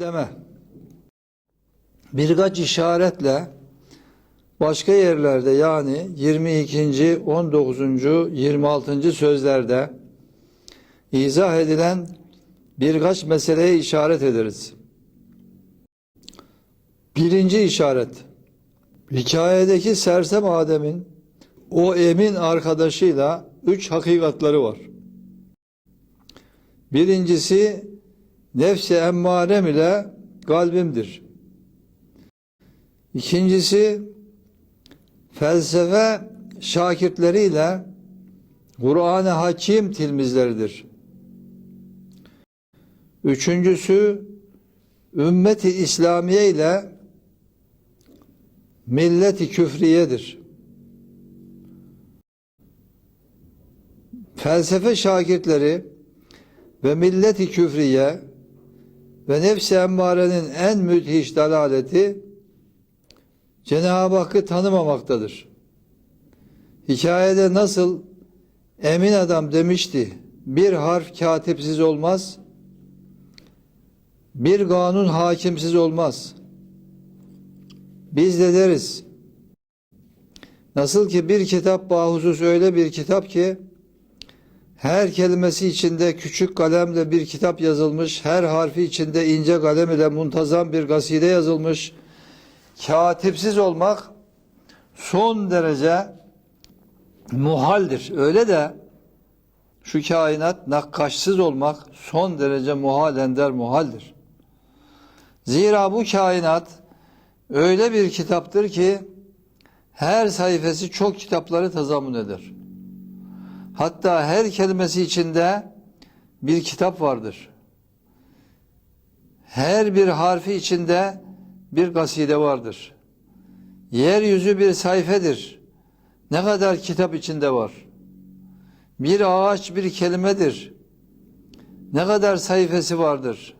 deme. Birkaç işaretle başka yerlerde yani 22. 19. 26. sözlerde izah edilen birkaç meseleye işaret ederiz. Birinci işaret. Hikayedeki sersem Adem'in o emin arkadaşıyla üç hakikatları var. Birincisi nefsi emmarem ile kalbimdir. İkincisi felsefe şakirtleriyle Kur'an-ı Hakim tilmizleridir. Üçüncüsü ümmeti İslamiye ile milleti küfriyedir. Felsefe şakirtleri ve milleti küfriye ve nefsi emmarenin en müthiş dalaleti Cenab-ı Hakk'ı tanımamaktadır. Hikayede nasıl emin adam demişti, bir harf katipsiz olmaz, bir kanun hakimsiz olmaz. Biz de deriz, nasıl ki bir kitap bahusus öyle bir kitap ki, her kelimesi içinde küçük kalemle bir kitap yazılmış, her harfi içinde ince kalem ile muntazam bir gaside yazılmış. Katipsiz olmak son derece muhaldir. Öyle de şu kainat nakkaşsız olmak son derece muhal ender muhaldir. Zira bu kainat öyle bir kitaptır ki her sayfası çok kitapları tazammun eder. Hatta her kelimesi içinde bir kitap vardır. Her bir harfi içinde bir kaside vardır. Yeryüzü bir sayfedir. Ne kadar kitap içinde var. Bir ağaç bir kelimedir. Ne kadar sayfası vardır.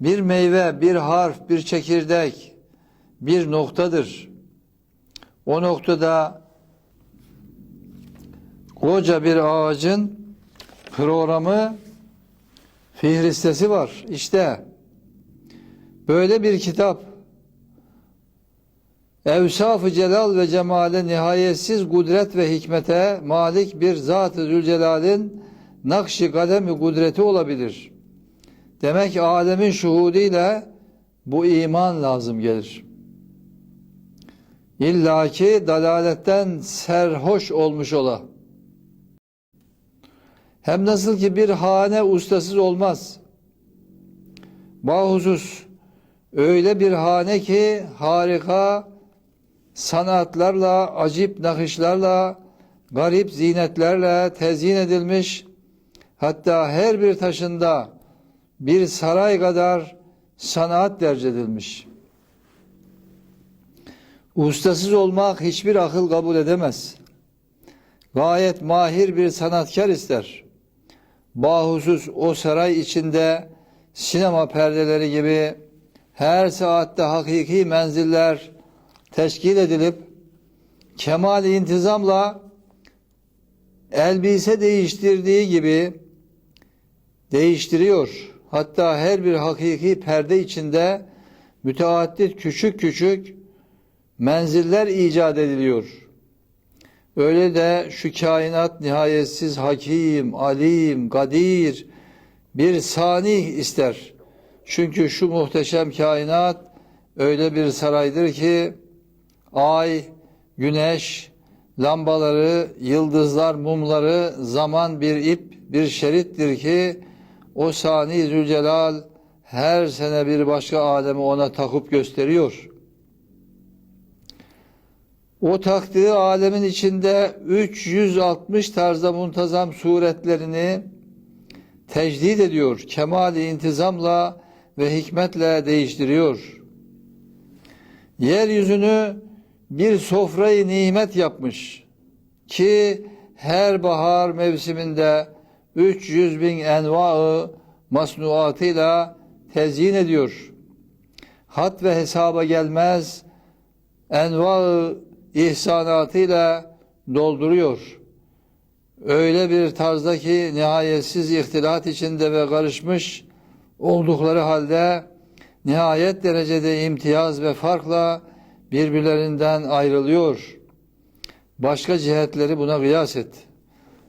Bir meyve, bir harf, bir çekirdek, bir noktadır. O noktada koca bir ağacın programı fihristesi var. İşte böyle bir kitap Evsaf-ı celal ve cemale nihayetsiz kudret ve hikmete malik bir Zat-ı Zülcelal'in nakşi kademi kudreti olabilir. Demek alemin şuhuduyla bu iman lazım gelir. İlla ki dalaletten serhoş olmuş ola. Hem nasıl ki bir hane ustasız olmaz. Bahusus öyle bir hane ki harika sanatlarla, acip nakışlarla, garip zinetlerle tezyin edilmiş, hatta her bir taşında bir saray kadar sanat derc edilmiş. Ustasız olmak hiçbir akıl kabul edemez. Gayet mahir bir sanatkar ister. Bahusus o saray içinde sinema perdeleri gibi her saatte hakiki menziller teşkil edilip kemal intizamla elbise değiştirdiği gibi değiştiriyor. Hatta her bir hakiki perde içinde müteaddit küçük küçük menziller icat ediliyor. Öyle de şu kainat nihayetsiz hakim, alim, kadir bir sani ister. Çünkü şu muhteşem kainat öyle bir saraydır ki ay, güneş, lambaları, yıldızlar, mumları zaman bir ip, bir şerittir ki o sani Zülcelal her sene bir başka alemi ona takıp gösteriyor. O taktığı alemin içinde 360 tarzda muntazam suretlerini tecdid ediyor. Kemali intizamla ve hikmetle değiştiriyor. Yeryüzünü bir sofrayı nimet yapmış ki her bahar mevsiminde 300 bin envaı masnuatıyla tezyin ediyor. Hat ve hesaba gelmez envaı ihsanatıyla dolduruyor. Öyle bir tarzdaki nihayetsiz ihtilat içinde ve karışmış oldukları halde nihayet derecede imtiyaz ve farkla birbirlerinden ayrılıyor. Başka cihetleri buna kıyas et.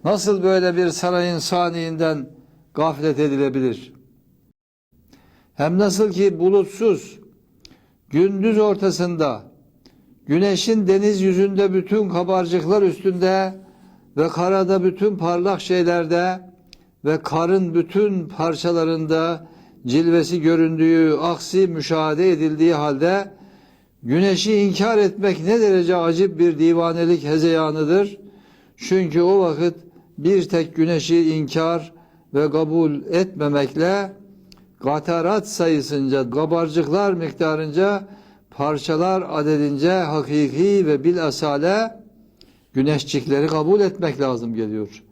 Nasıl böyle bir sarayın saniyinden gaflet edilebilir? Hem nasıl ki bulutsuz, gündüz ortasında, güneşin deniz yüzünde bütün kabarcıklar üstünde ve karada bütün parlak şeylerde ve karın bütün parçalarında cilvesi göründüğü, aksi müşahede edildiği halde güneşi inkar etmek ne derece acip bir divanelik hezeyanıdır. Çünkü o vakit bir tek güneşi inkar ve kabul etmemekle gatarat sayısınca, kabarcıklar miktarınca, parçalar adedince hakiki ve bilasale güneşcikleri kabul etmek lazım geliyor.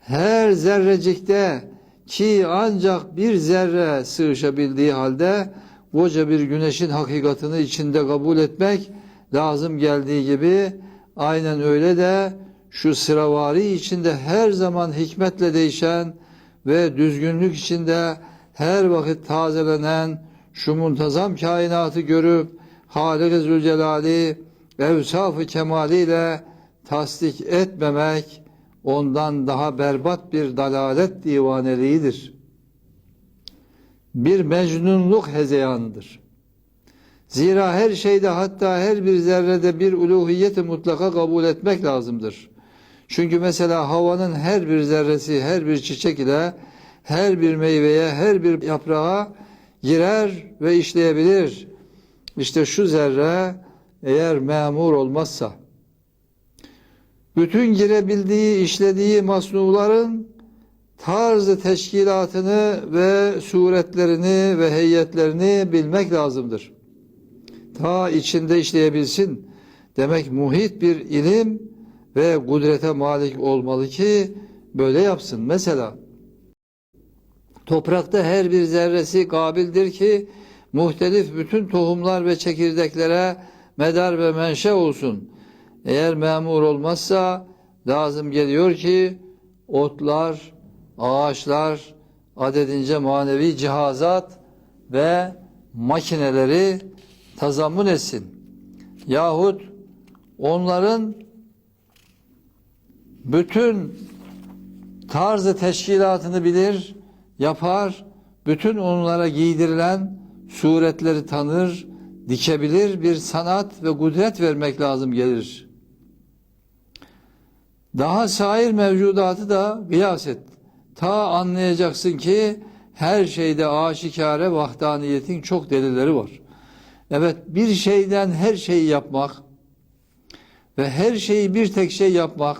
Her zerrecikte ki ancak bir zerre sığışabildiği halde koca bir güneşin hakikatını içinde kabul etmek lazım geldiği gibi aynen öyle de şu sıravari içinde her zaman hikmetle değişen ve düzgünlük içinde her vakit tazelenen şu muntazam kainatı görüp Halik-i Zülcelal'i evsaf-ı kemaliyle tasdik etmemek ondan daha berbat bir dalalet divaneliğidir. Bir mecnunluk hezeyanıdır. Zira her şeyde hatta her bir zerrede bir uluhiyeti mutlaka kabul etmek lazımdır. Çünkü mesela havanın her bir zerresi, her bir çiçek ile her bir meyveye, her bir yaprağa girer ve işleyebilir. İşte şu zerre eğer memur olmazsa, bütün girebildiği, işlediği masnuların tarzı teşkilatını ve suretlerini ve heyetlerini bilmek lazımdır. Ta içinde işleyebilsin. Demek muhit bir ilim ve kudrete malik olmalı ki böyle yapsın. Mesela toprakta her bir zerresi kabildir ki muhtelif bütün tohumlar ve çekirdeklere medar ve menşe olsun. Eğer memur olmazsa lazım geliyor ki otlar, ağaçlar, adedince manevi cihazat ve makineleri tazammun etsin. Yahut onların bütün tarzı teşkilatını bilir, yapar, bütün onlara giydirilen suretleri tanır, dikebilir bir sanat ve kudret vermek lazım gelir. Daha sair mevcudatı da kıyas et. Ta anlayacaksın ki her şeyde aşikare vahdaniyetin çok delilleri var. Evet bir şeyden her şeyi yapmak ve her şeyi bir tek şey yapmak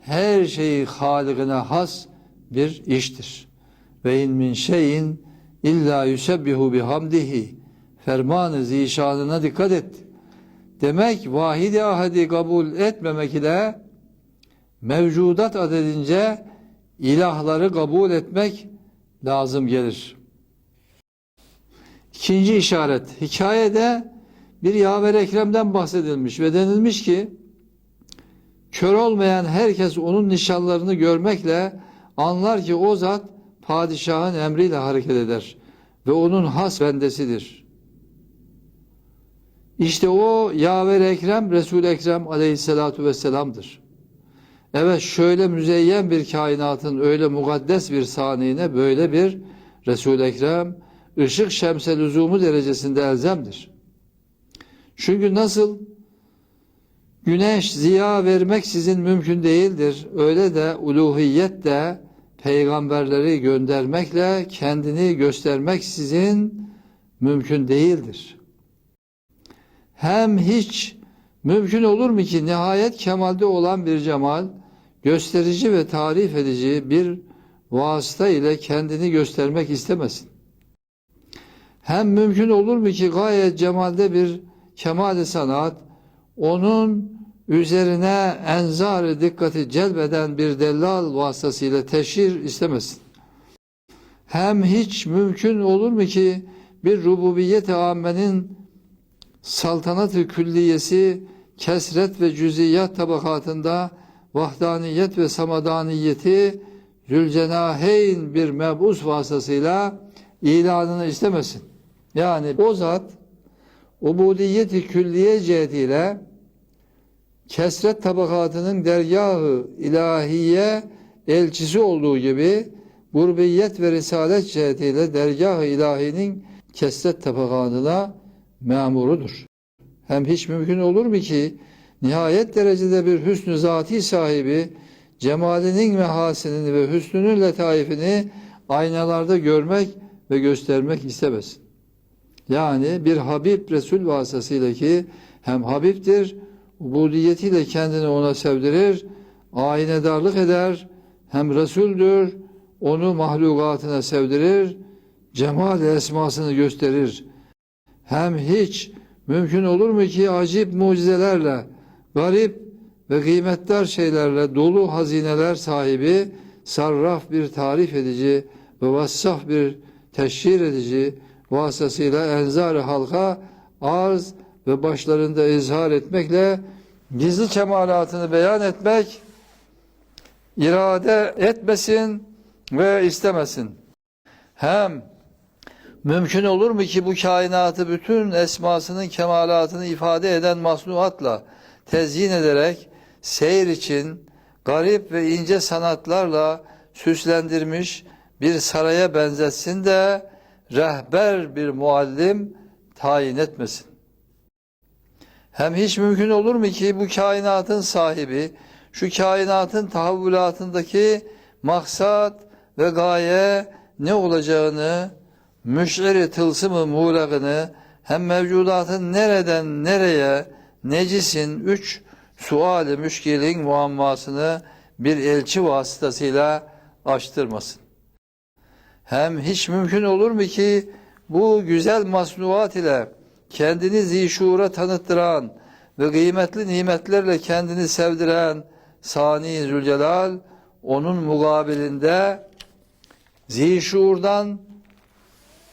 her şeyi halikine has bir iştir. Ve in min şeyin illa yusebbihu bihamdihi fermanı zişanına dikkat et. Demek vahidi ahadi kabul etmemek ile mevcudat adedince ilahları kabul etmek lazım gelir. İkinci işaret. Hikayede bir yaver Ekrem'den bahsedilmiş ve denilmiş ki kör olmayan herkes onun nişanlarını görmekle anlar ki o zat padişahın emriyle hareket eder ve onun has bendesidir. İşte o yaver Ekrem Resul Ekrem Aleyhisselatu vesselam'dır. Evet şöyle müzeyyen bir kainatın öyle mukaddes bir saniyine böyle bir Resul Ekrem ışık şemse lüzumu derecesinde elzemdir. Çünkü nasıl güneş ziya vermek sizin mümkün değildir. Öyle de uluhiyet de peygamberleri göndermekle kendini göstermek sizin mümkün değildir. Hem hiç mümkün olur mu ki nihayet kemalde olan bir cemal gösterici ve tarif edici bir vasıta ile kendini göstermek istemesin. Hem mümkün olur mu ki gayet cemalde bir kemal sanat onun üzerine enzar dikkati celbeden bir dellal vasıtasıyla teşhir istemesin. Hem hiç mümkün olur mu ki bir rububiyet-i ammenin saltanat-ı külliyesi kesret ve cüziyat tabakatında vahdaniyet ve samadaniyeti Zülcenaheyn bir mebus vasıtasıyla ilanını istemesin. Yani o zat ubudiyeti külliye cihetiyle kesret tabakatının dergahı ilahiye elçisi olduğu gibi gurbiyet ve risalet cihetiyle dergah-ı ilahinin kesret tabakatına memurudur. Hem hiç mümkün olur mu ki nihayet derecede bir hüsnü zati sahibi cemalinin mehasinini ve hüsnünün letaifini aynalarda görmek ve göstermek istemesin. Yani bir Habib Resul vasıtasıyla ki hem Habibdir, ubudiyetiyle kendini ona sevdirir, aynedarlık eder, hem Resul'dür, onu mahlukatına sevdirir, cemal esmasını gösterir. Hem hiç mümkün olur mu ki acip mucizelerle, garip ve kıymetdar şeylerle dolu hazineler sahibi, sarraf bir tarif edici ve vassaf bir teşhir edici vasıtasıyla enzar halka arz ve başlarında izhar etmekle gizli kemalatını beyan etmek irade etmesin ve istemesin. Hem mümkün olur mu ki bu kainatı bütün esmasının kemalatını ifade eden masnuatla tezyin ederek seyir için garip ve ince sanatlarla süslendirmiş bir saraya benzetsin de rehber bir muallim tayin etmesin. Hem hiç mümkün olur mu ki bu kainatın sahibi, şu kainatın tahavvülatındaki maksat ve gaye ne olacağını, müş'iri tılsımı muğlakını, hem mevcudatın nereden nereye, necisin üç suali müşkilin muammasını bir elçi vasıtasıyla açtırmasın. Hem hiç mümkün olur mu ki bu güzel masnuat ile kendini zişura tanıttıran ve kıymetli nimetlerle kendini sevdiren Sani Zülcelal onun mukabilinde zişurdan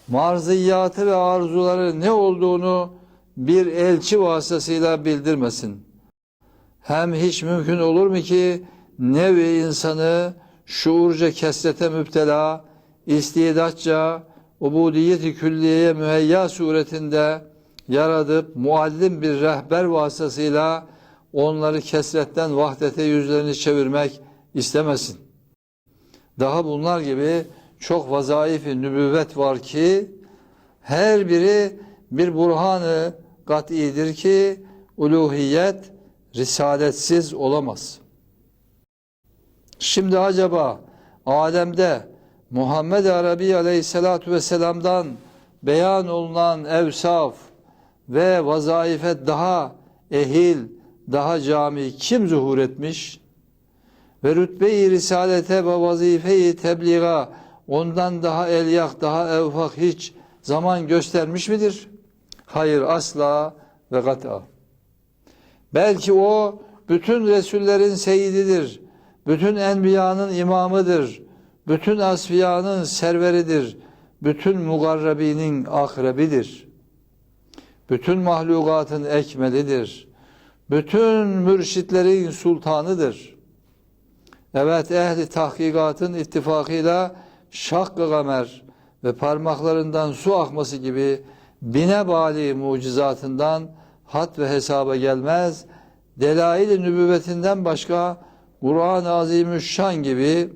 marziyatı ve arzuları ne olduğunu bir elçi vasıtasıyla bildirmesin. Hem hiç mümkün olur mu ki nevi insanı şuurca kesrete müptela, istidatça, ubudiyeti külliyeye müheyya suretinde yaradıp muallim bir rehber vasıtasıyla onları kesretten vahdete yüzlerini çevirmek istemesin. Daha bunlar gibi çok vazaifi nübüvvet var ki her biri bir burhanı kat'idir ki uluhiyet risaletsiz olamaz. Şimdi acaba Adem'de Muhammed Arabi Aleyhisselatu Vesselam'dan beyan olunan evsaf ve vazaife daha ehil, daha cami kim zuhur etmiş? Ve rütbe-i risalete ve vazife-i tebliğa ondan daha elyak, daha evfak hiç zaman göstermiş midir? Hayır asla ve kat'a. Belki o bütün Resullerin seyididir. Bütün enbiyanın imamıdır. Bütün asfiyanın serveridir. Bütün mugarrabinin akrebidir. Bütün mahlukatın ekmelidir. Bütün mürşitlerin sultanıdır. Evet ehli tahkikatın ittifakıyla şak-ı gamer ve parmaklarından su akması gibi bine bali mucizatından hat ve hesaba gelmez. Delail-i nübüvvetinden başka Kur'an-ı Azimüşşan gibi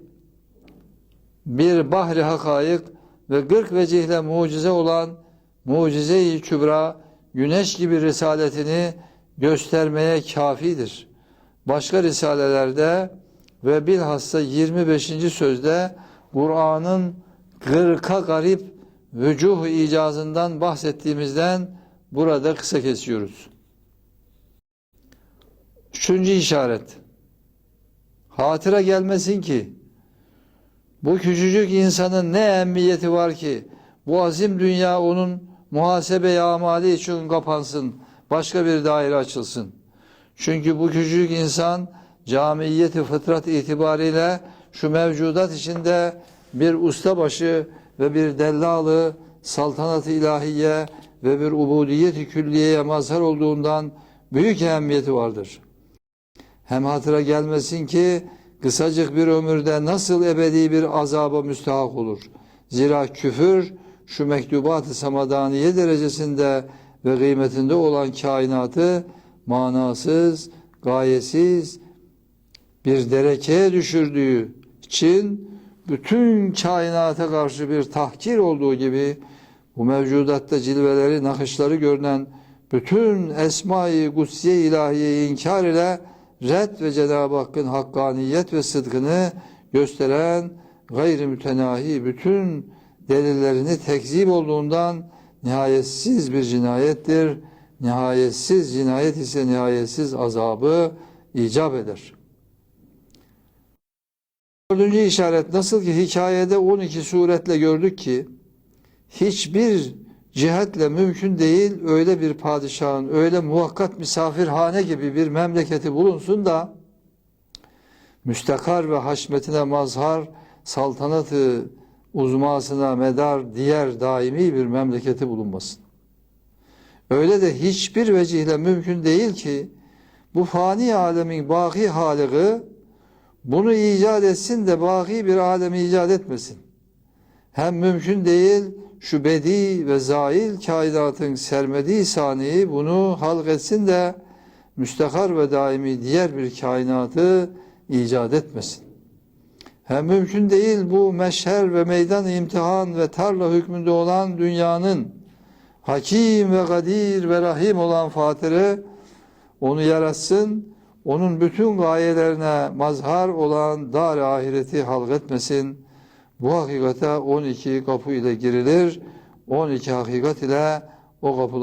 bir bahri hakayık ve gırk vecihle mucize olan mucize-i kübra güneş gibi risaletini göstermeye kafidir. Başka risalelerde ve bilhassa 25. sözde Kur'an'ın gırka garip vücuh icazından bahsettiğimizden burada kısa kesiyoruz. Üçüncü işaret. Hatıra gelmesin ki bu küçücük insanın ne emniyeti var ki bu azim dünya onun muhasebe amali için kapansın. Başka bir daire açılsın. Çünkü bu küçücük insan camiyeti fıtrat itibariyle şu mevcudat içinde bir ustabaşı ve bir dellalı saltanat ilahiye ve bir ubudiyet-i külliyeye mazhar olduğundan büyük ehemmiyeti vardır. Hem hatıra gelmesin ki kısacık bir ömürde nasıl ebedi bir azaba müstahak olur. Zira küfür şu mektubat-ı samadaniye derecesinde ve kıymetinde olan kainatı manasız, gayesiz bir derekeye düşürdüğü için bütün kainata karşı bir tahkir olduğu gibi bu mevcudatta cilveleri, nakışları görünen bütün esma-i kutsiye ilahiyeyi inkar ile red ve Cenab-ı Hakk'ın hakkaniyet ve sıdkını gösteren gayri mütenahi bütün delillerini tekzip olduğundan nihayetsiz bir cinayettir. Nihayetsiz cinayet ise nihayetsiz azabı icap eder. Dördüncü işaret nasıl ki hikayede 12 suretle gördük ki hiçbir cihetle mümkün değil öyle bir padişahın öyle muvakkat misafirhane gibi bir memleketi bulunsun da müstakar ve haşmetine mazhar saltanatı uzmasına medar diğer daimi bir memleketi bulunmasın. Öyle de hiçbir vecihle mümkün değil ki bu fani alemin baki haligi bunu icat etsin de baki bir alemi icat etmesin. Hem mümkün değil şu bedi ve zail kainatın sermediği saniyi bunu halk etsin de müstakar ve daimi diğer bir kainatı icat etmesin. Hem mümkün değil bu meşher ve meydan imtihan ve tarla hükmünde olan dünyanın hakim ve kadir ve rahim olan Fatır'ı onu yaratsın, onun bütün gayelerine mazhar olan dar ahireti halk etmesin. Bu hakikate 12 kapı ile girilir. 12 hakikat ile o kapılar